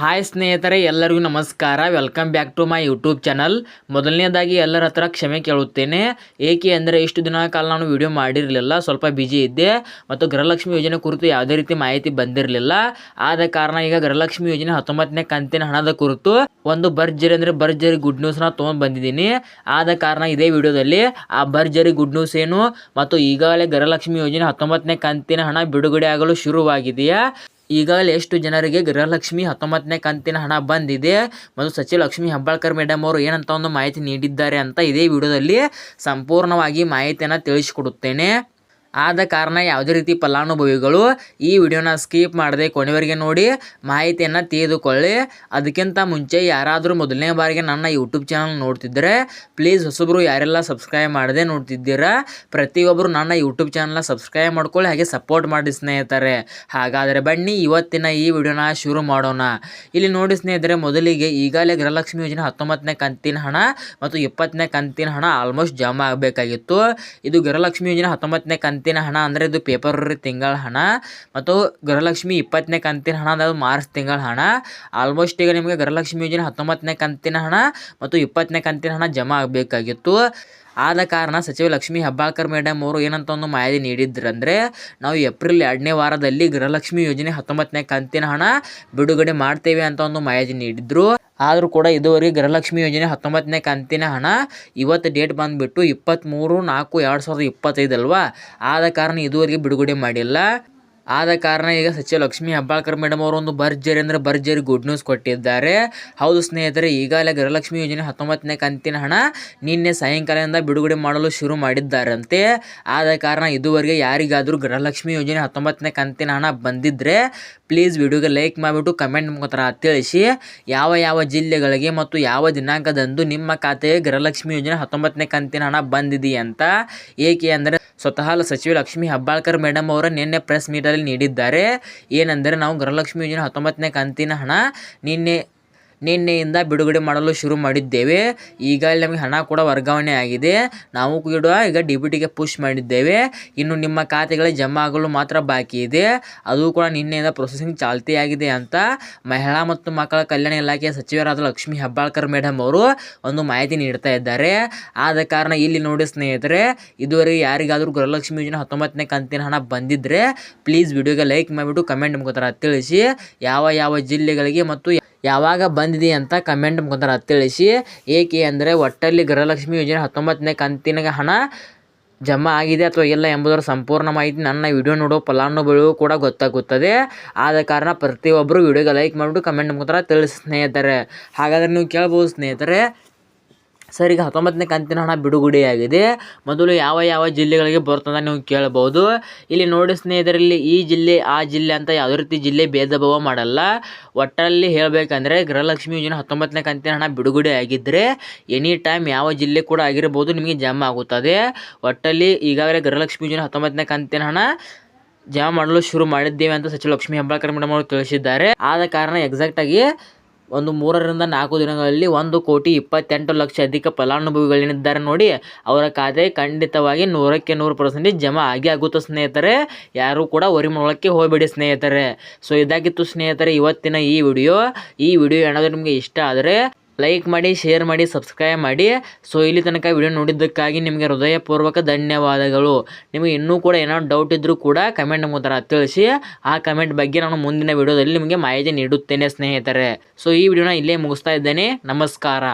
Hi ಸ್ನೇಹಿತರೆ, ಎಲ್ಲರಿಗೂ ನಮಸ್ಕಾರ. Welcome back to my YouTube channel ಮೊದಲನೇದಾಗಿ ಎಲ್ಲರ ಹತ್ರ ಕ್ಷಮೆ ಕೇಳುತ್ತೇನೆ. ಏಕೆ ಅಂದರೆ ಇಷ್ಟು ದಿನ ಕಾಲ ನಾನು ವಿಡಿಯೋ ಮಾಡಿರಲಿಲ್ಲ. ಸ್ವಲ್ಪ ಬಿಜಿ ಇದ್ದೆ. ಮತ್ತು ಗೃಹಲಕ್ಷ್ಮಿ ಯೋಜನೆ ಕುರಿತು ಯಾವುದೇ ರೀತಿ ಮಾಹಿತಿ ಬಂದಿರಲಿಲ್ಲ. ಆದ ಕಾರಣ ಈಗ ಗೃಹಲಕ್ಷ್ಮಿ ಯೋಜನೆ ಹತ್ತೊಂಬತ್ತನೇ ಕಂತಿನ ಹಣದ ಕುರಿತು ಒಂದು ಭರ್ಜರಿ ಅಂದರೆ ಭರ್ಜರಿ ಗುಡ್ ನ್ಯೂಸ್ನ ತೊಗೊಂಡು ಬಂದಿದ್ದೀನಿ. ಆದ ಕಾರಣ ಇದೇ ವಿಡಿಯೋದಲ್ಲಿ ಆ ಭರ್ಜರಿ ಗುಡ್ ನ್ಯೂಸ್ ಏನು? ಮತ್ತು ಈಗಾಗಲೇ ಗೃಹಲಕ್ಷ್ಮಿ ಯೋಜನೆ ಹತ್ತೊಂಬತ್ತನೇ ಕಂತಿನ ಹಣ ಬಿಡುಗಡೆ ಆಗಲು ಶುರುವಾಗಿದೆಯಾ? ಈಗಾಗಲೇ ಎಷ್ಟು ಜನರಿಗೆ ಗೃಹಲಕ್ಷ್ಮಿ ಹತ್ತೊಂಬತ್ತನೇ ಕಂತಿನ ಹಣ ಬಂದಿದೆ. ಮತ್ತು ಸಚಿವ ಲಕ್ಷ್ಮಿ ಹೆಬ್ಬಾಳ್ಕರ್ ಮೇಡಮ್ ಅವರು ಏನಂತ ಒಂದು ಮಾಹಿತಿ ನೀಡಿದ್ದಾರೆ ಅಂತ ಇದೇ ವಿಡಿಯೋದಲ್ಲಿ ಸಂಪೂರ್ಣವಾಗಿ ಮಾಹಿತಿಯನ್ನು ತಿಳಿಸಿಕೊಡುತ್ತೇನೆ. ಆದ ಕಾರಣ ಯಾವುದೇ ರೀತಿ ಫಲಾನುಭವಿಗಳು ಈ ವಿಡಿಯೋನ ಸ್ಕಿಪ್ ಮಾಡದೆ ಕೊನೆವರೆಗೆ ನೋಡಿ ಮಾಹಿತಿಯನ್ನು ತಿಳಿದುಕೊಳ್ಳಿ. ಅದಕ್ಕಿಂತ ಮುಂಚೆ ಯಾರಾದರೂ ಮೊದಲನೇ ಬಾರಿಗೆ ನನ್ನ ಯೂಟ್ಯೂಬ್ ಚಾನಲ್ ನೋಡ್ತಿದ್ದರೆ ಪ್ಲೀಸ್ ಹೊಸೊಬ್ಬರು ಯಾರೆಲ್ಲ ಸಬ್ಸ್ಕ್ರೈಬ್ ಮಾಡದೆ ನೋಡ್ತಿದ್ದೀರಾ ಪ್ರತಿಯೊಬ್ಬರು ನನ್ನ ಯೂಟ್ಯೂಬ್ ಚಾನಲ್ನ ಸಬ್ಸ್ಕ್ರೈಬ್ ಮಾಡ್ಕೊಳ್ಳಿ, ಹಾಗೆ ಸಪೋರ್ಟ್ ಮಾಡಿ ಸ್ನೇಹಿತರೆ. ಹಾಗಾದರೆ ಬನ್ನಿ ಇವತ್ತಿನ ಈ ವಿಡಿಯೋನ ಶುರು ಮಾಡೋಣ. ಇಲ್ಲಿ ನೋಡಿ ಸ್ನೇಹಿತರೆ, ಮೊದಲಿಗೆ ಈಗಾಗಲೇ ಗೃಹಲಕ್ಷ್ಮಿ ಯೋಜನೆ ಹತ್ತೊಂಬತ್ತನೇ ಕಂತಿನ ಹಣ ಮತ್ತು ಇಪ್ಪತ್ತನೇ ಕಂತಿನ ಹಣ ಆಲ್ಮೋಸ್ಟ್ ಜಮಾ ಆಗಬೇಕಾಗಿತ್ತು. ಇದು ಗೃಹಲಕ್ಷ್ಮಿ ಯೋಜನೆ ಹತ್ತೊಂಬತ್ತನೇ ಕಂತಿನ ಹಣ ಅಂದರೆ ಇದು ಪೇಪರ್ ತಿಂಗಳ ಹಣ. ಮತ್ತು ಗೃಹಲಕ್ಷ್ಮಿ ಇಪ್ಪತ್ತನೇ ಕಂತಿನ ಹಣ ಅದು ಮಾರ್ಚ್ ತಿಂಗಳ ಹಣ. ಆಲ್ಮೋಸ್ಟ್ ಈಗ ನಿಮಗೆ ಗೃಹಲಕ್ಷ್ಮಿ ಯೋಜನೆ ಹತ್ತೊಂಬತ್ತನೇ ಕಂತಿನ ಹಣ ಮತ್ತು ಇಪ್ಪತ್ತನೇ ಕಂತಿನ ಹಣ ಜಮಾ ಆಗಬೇಕಾಗಿತ್ತು. ಆದ ಕಾರಣ ಸಚಿವ ಲಕ್ಷ್ಮೀ ಹೆಬ್ಬಾಳ್ಕರ್ ಮೇಡಮ್ ಅವರು ಏನಂತ ಒಂದು ಮಾಹಿತಿ ನೀಡಿದ್ರಂದರೆ, ನಾವು ಏಪ್ರಿಲ್ ಎರಡನೇ ವಾರದಲ್ಲಿ ಗೃಹಲಕ್ಷ್ಮಿ ಯೋಜನೆ ಹತ್ತೊಂಬತ್ತನೇ ಕಂತಿನ ಹಣ ಬಿಡುಗಡೆ ಮಾಡ್ತೇವೆ ಅಂತ ಒಂದು ಮಾಹಿತಿ ನೀಡಿದ್ರು. ಆದರೂ ಕೂಡ ಇದುವರೆಗೆ ಗೃಹಲಕ್ಷ್ಮಿ ಯೋಜನೆ ಹತ್ತೊಂಬತ್ತನೇ ಕಂತಿನ ಹಣ ಇವತ್ತು ಡೇಟ್ ಬಂದುಬಿಟ್ಟು ಇಪ್ಪತ್ತ್ಮೂರು ನಾಲ್ಕು ಎರಡು ಸಾವಿರದ ಇಪ್ಪತ್ತೈದಲ್ವಾ ಆದ ಕಾರಣ ಇದುವರೆಗೆ ಬಿಡುಗಡೆ ಮಾಡಿಲ್ಲ. ಆದ ಕಾರಣ ಈಗ ಸಚಿವ ಲಕ್ಷ್ಮೀ ಹೆಬ್ಬಾಳ್ಕರ್ ಮೇಡಮ್ ಅವರು ಒಂದು ಭರ್ಜರಿ ಅಂದರೆ ಭರ್ಜರಿ ಗುಡ್ ನ್ಯೂಸ್ ಕೊಟ್ಟಿದ್ದಾರೆ. ಹೌದು ಸ್ನೇಹಿತರೆ, ಈಗಾಗಲೇ ಗೃಹಲಕ್ಷ್ಮಿ ಯೋಜನೆ ಹತ್ತೊಂಬತ್ತನೇ ಕಂತಿನ ಹಣ ನಿನ್ನೆ ಸಾಯಂಕಾಲದಿಂದ ಬಿಡುಗಡೆ ಮಾಡಲು ಶುರು ಮಾಡಿದ್ದಾರಂತೆ. ಆದ ಕಾರಣ ಇದುವರೆಗೆ ಯಾರಿಗಾದರೂ ಗೃಹಲಕ್ಷ್ಮಿ ಯೋಜನೆ ಹತ್ತೊಂಬತ್ತನೇ ಕಂತಿನ ಹಣ ಬಂದಿದ್ದರೆ ಪ್ಲೀಸ್ ವಿಡಿಯೋಗೆ ಲೈಕ್ ಮಾಡಿಬಿಟ್ಟು ಕಮೆಂಟ್ ಮುಖಾಂತರ ತಿಳಿಸಿ ಯಾವ ಯಾವ ಜಿಲ್ಲೆಗಳಿಗೆ ಮತ್ತು ಯಾವ ದಿನಾಂಕದಂದು ನಿಮ್ಮ ಖಾತೆಗೆ ಗೃಹಲಕ್ಷ್ಮಿ ಯೋಜನೆ ಹತ್ತೊಂಬತ್ತನೇ ಕಂತಿನ ಹಣ ಬಂದಿದೆಯಂತ ಏಕೆ ಅಂದರೆ ಸ್ವತಃ ಸಚಿವ ಲಕ್ಷ್ಮಿ ಹೆಬ್ಬಾಳ್ಕರ್ ಮೇಡಮ್ ಅವರು ನಿನ್ನೆ ಪ್ರೆಸ್ ಮೀಟಲ್ಲಿ ನೀಡಿದ್ದಾರೆ. ಏನೆಂದರೆ ನಾವು ಗೃಹಲಕ್ಷ್ಮಿ ಯೋಜನೆ ಹತ್ತೊಂಬತ್ತನೇ ಕಂತಿನ ಹಣ ನಿನ್ನೆ ನಿನ್ನೆಯಿಂದ ಬಿಡುಗಡೆ ಮಾಡಲು ಶುರು ಮಾಡಿದ್ದೇವೆ. ಈಗಾಗಲೇ ನಮಗೆ ಹಣ ಕೂಡ ವರ್ಗಾವಣೆ ಆಗಿದೆ. ನಾವು ಕೂಡ ಈಗ ಡಿ ಬಿ ಟಿಗೆ ಪುಷ್ ಮಾಡಿದ್ದೇವೆ. ಇನ್ನು ನಿಮ್ಮ ಖಾತೆಗಳಿಗೆ ಜಮಾ ಆಗಲು ಮಾತ್ರ ಬಾಕಿ ಇದೆ. ಅದು ಕೂಡ ನಿನ್ನೆಯಿಂದ ಪ್ರೊಸೆಸಿಂಗ್ ಚಾಲ್ತಿಯಾಗಿದೆ ಅಂತ ಮಹಿಳಾ ಮತ್ತು ಮಕ್ಕಳ ಕಲ್ಯಾಣ ಇಲಾಖೆಯ ಸಚಿವರಾದ ಲಕ್ಷ್ಮೀ ಹೆಬ್ಬಾಳ್ಕರ್ ಮೇಡಮ್ ಅವರು ಒಂದು ಮಾಹಿತಿ ನೀಡ್ತಾ ಇದ್ದಾರೆ. ಆದ ಕಾರಣ ಇಲ್ಲಿ ನೋಡಿ ಸ್ನೇಹಿತರೆ, ಇದುವರೆಗೆ ಯಾರಿಗಾದರೂ ಗೃಹಲಕ್ಷ್ಮಿ ಯೋಜನೆ ಹತ್ತೊಂಬತ್ತನೇ ಕಂತಿನ ಹಣ ಬಂದಿದ್ದರೆ ಪ್ಲೀಸ್ ವಿಡಿಯೋಗೆ ಲೈಕ್ ಮಾಡಿಬಿಟ್ಟು ಕಮೆಂಟ್ ಮುಖಾಂತರ ತಿಳಿಸಿ. ಯಾವ ಯಾವ ಜಿಲ್ಲೆಗಳಿಗೆ ಮತ್ತು ಯಾವಾಗ ಬಂದಿದೆ ಅಂತ ಕಮೆಂಟ್ ಮುಖಾಂತರ ತಿಳಿಸಿ. ಏಕೆ ಅಂದರೆ ಒಟ್ಟಲ್ಲಿ ಗೃಹಲಕ್ಷ್ಮಿ ಯೋಜನೆ ಹತ್ತೊಂಬತ್ತನೇ ಕಂತಿನ ಹಣ ಜಮಾ ಆಗಿದೆ ಅಥವಾ ಇಲ್ಲ ಎಂಬುದರ ಸಂಪೂರ್ಣ ಮಾಹಿತಿ ನನ್ನ ವಿಡಿಯೋ ನೋಡೋ ಫಲಾನುಭವಿಗೂ ಕೂಡ ಗೊತ್ತಾಗುತ್ತದೆ. ಆದ ಕಾರಣ ಪ್ರತಿಯೊಬ್ಬರು ವಿಡಿಯೋಗೆ ಲೈಕ್ ಮಾಡಿಬಿಟ್ಟು ಕಮೆಂಟ್ ಮುಖಾಂತರ ತಿಳಿಸಿ ಸ್ನೇಹಿತರೆ. ಹಾಗಾದರೆ ನೀವು ಕೇಳ್ಬೋದು ಸ್ನೇಹಿತರೆ ಸರ್, ಈಗ ಹತ್ತೊಂಬತ್ತನೇ ಕಂತಿನ ಹಣ ಬಿಡುಗಡೆಯಾಗಿದೆ. ಮೊದಲು ಯಾವ ಯಾವ ಜಿಲ್ಲೆಗಳಿಗೆ ಬರ್ತದೆ ನೀವು ಕೇಳ್ಬೋದು ಇಲ್ಲಿ ನೋಡಿ ಸ್ನೇಹಿತರಲ್ಲಿ, ಈ ಜಿಲ್ಲೆ, ಆ ಜಿಲ್ಲೆ ಅಂತ ಯಾವುದೇ ರೀತಿ ಜಿಲ್ಲೆ ಭೇದ ಭಾವ ಮಾಡಲ್ಲ. ಒಟ್ಟಲ್ಲಿ ಹೇಳಬೇಕಂದ್ರೆ ಗೃಹಲಕ್ಷ್ಮಿ ಯೋಜನೆ ಹತ್ತೊಂಬತ್ತನೇ ಕಂತಿನ ಹಣ ಬಿಡುಗಡೆ ಆಗಿದ್ದರೆ ಎನಿ ಟೈಮ್ ಯಾವ ಜಿಲ್ಲೆ ಕೂಡ ಆಗಿರ್ಬೋದು ನಿಮಗೆ ಜಮ್ಮ ಆಗುತ್ತದೆ. ಒಟ್ಟಲ್ಲಿ ಈಗಾಗಲೇ ಗೃಹಲಕ್ಷ್ಮಿ ಯೋಜನೆ ಹತ್ತೊಂಬತ್ತನೇ ಕಂತಿನ ಹಣ ಜಮಾ ಮಾಡಲು ಶುರು ಮಾಡಿದ್ದೇವೆ ಅಂತ ಸಚಿವ ಲಕ್ಷ್ಮೀ ಹೆಬ್ಬಾಳ್ಕರ್ ಮೇಡಮ್ ಅವರು ತಿಳಿಸಿದ್ದಾರೆ. ಆದ ಕಾರಣ ಎಕ್ಸಾಕ್ಟಾಗಿ ಒಂದು ಮೂರರಿಂದ ನಾಲ್ಕು ದಿನಗಳಲ್ಲಿ ಒಂದು ಕೋಟಿ ಇಪ್ಪತ್ತೆಂಟು ಲಕ್ಷ ಅಧಿಕ ಫಲಾನುಭವಿಗಳೇನಿದ್ದಾರೆ ನೋಡಿ. ಅವರ ಖಾತೆ ಖಂಡಿತವಾಗಿ ನೂರಕ್ಕೆ ನೂರು ಪರ್ಸೆಂಟೇಜ್ ಜಮಾ ಆಗಿ ಆಗುತ್ತೆ ಸ್ನೇಹಿತರೆ? ಯಾರೂ ಕೂಡ ಒರಿಮೊಳಕ್ಕೆ ಮಾಡೋಕ್ಕೆ ಹೋಗಬೇಡಿ ಸ್ನೇಹಿತರೆ. ಸೊ ಇದಾಗಿತ್ತು ಸ್ನೇಹಿತರೆ ಇವತ್ತಿನ ಈ ವಿಡಿಯೋ. ಈ ವಿಡಿಯೋ ಏನಾದರೂ ನಿಮಗೆ ಇಷ್ಟ ಆದರೆ ಲೈಕ್ ಮಾಡಿ ಶೇರ್ ಮಾಡಿ ಸಬ್ಸ್ಕ್ರೈಬ್ ಮಾಡಿ. ಸೊ ಇಲ್ಲಿ ತನಕ ವಿಡಿಯೋ ನೋಡಿದ್ದಕ್ಕಾಗಿ ನಿಮಗೆ ಹೃದಯಪೂರ್ವಕ ಧನ್ಯವಾದಗಳು. ನಿಮಗೆ ಇನ್ನೂ ಕೂಡ ಏನಾದ್ರು ಡೌಟ್ ಇದ್ದರೂ ಕೂಡ ಕಮೆಂಟ್ ಮುಖಾಂತರ ತಿಳಿಸಿ. ಆ ಕಮೆಂಟ್ ಬಗ್ಗೆ ನಾನು ಮುಂದಿನ ವಿಡಿಯೋದಲ್ಲಿ ನಿಮಗೆ ಮಾಹಿತಿ ನೀಡುತ್ತೇನೆ ಸ್ನೇಹಿತರೆ. ಸೊ ಈ ವಿಡಿಯೋನ ಇಲ್ಲೇ ಮುಗಿಸ್ತಾ ಇದ್ದೇನೆ. ನಮಸ್ಕಾರ.